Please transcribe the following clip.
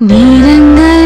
நீரங்கள்